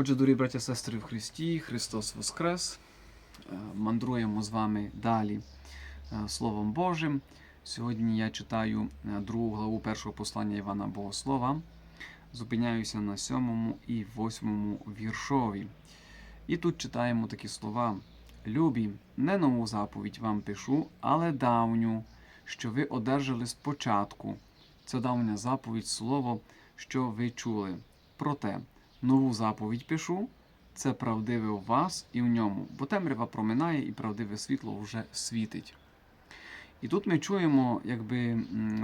Отже, дорогі браття сестри в Христі, Христос Воскрес. Е, Мандруємо з вами далі е, Словом Божим. Сьогодні я читаю е, другу главу першого послання Івана Богослова. Зупиняюся на сьомому і восьмому віршові. І тут читаємо такі слова: Любі, не нову заповідь вам пишу, але давню, що ви одержали спочатку. Це давня заповідь, слово, що ви чули. Проте, нову заповідь пишу, це правдиве у вас і в ньому, бо темрява проминає і правдиве світло вже світить. І тут ми чуємо якби,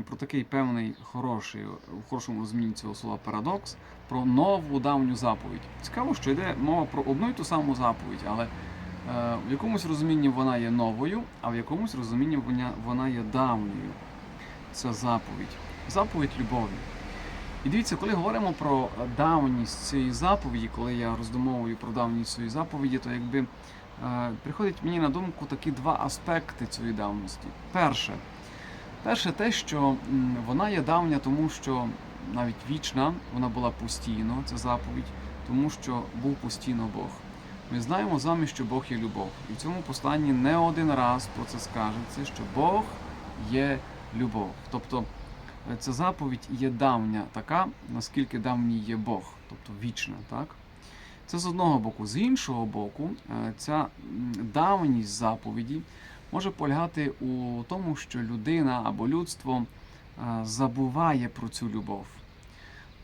про такий певний хороший, в хорошому розумінні цього слова парадокс, про нову давню заповідь. Цікаво, що йде мова про одну і ту саму заповідь, але е, в якомусь розумінні вона є новою, а в якомусь розумінні вона, є давньою. Це заповідь. Заповідь любові. І дивіться, коли говоримо про давність цієї заповіді, коли я роздумовую про давність цієї заповіді, то якби е, приходять мені на думку такі два аспекти цієї давності. Перше, перше те, що вона є давня, тому що навіть вічна, вона була постійно, це заповідь, тому що був постійно Бог. Ми знаємо з вами, що Бог є любов. І в цьому посланні не один раз про це скажеться, що Бог є любов. Тобто ця заповідь є давня така, наскільки давній є Бог, тобто вічна, так? Це з одного боку. З іншого боку, е, ця давність заповіді може полягати у тому, що людина або людство е, забуває про цю любов.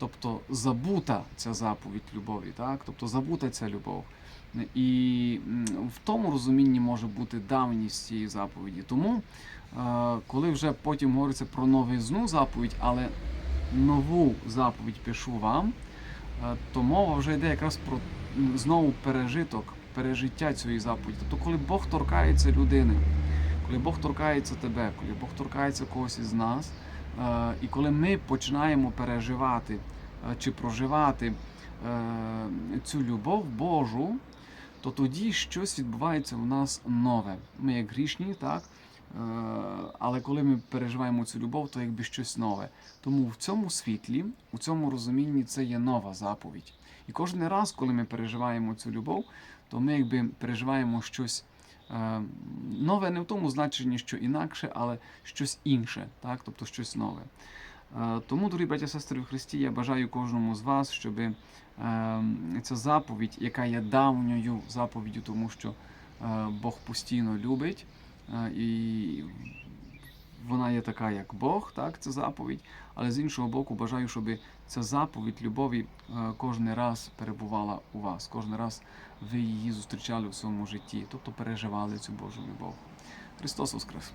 Тобто забута ця заповідь любові, так? тобто забута ця любов. І в тому розумінні може бути давність цієї заповіді. Тому, е, коли вже потім говориться про новизну заповідь, але нову заповідь пишу вам, е, то мова вже йде якраз про знову пережиток, пережиття цієї заповіді. Тобто, коли Бог торкається людини, коли Бог торкається тебе, коли Бог торкається когось із нас, і коли ми починаємо переживати чи проживати е, цю любов Божу, то тоді щось відбувається в нас нове. Ми як грішні, так? Е, Але коли ми переживаємо цю любов, то якби щось нове. Тому в цьому світлі, у цьому розумінні це є нова заповідь. І кожен раз, коли ми переживаємо цю любов, то ми якби переживаємо щось нове не в тому значенні, що інакше, але щось інше, так? тобто щось нове. Е, Тому, дорогі браття сестри в Христі, я бажаю кожному з вас, щоб е, ця заповідь, яка є давньою заповіддю, тому що е, Бог постійно любить, е, і вона є така, як Бог, так, це заповідь. Але з іншого боку, бажаю, щоб ця заповідь любові е, кожен раз перебувала у вас, кожен раз ви її зустрічали в своєму житті, тобто переживали цю Божу любов. Христос Воскрес!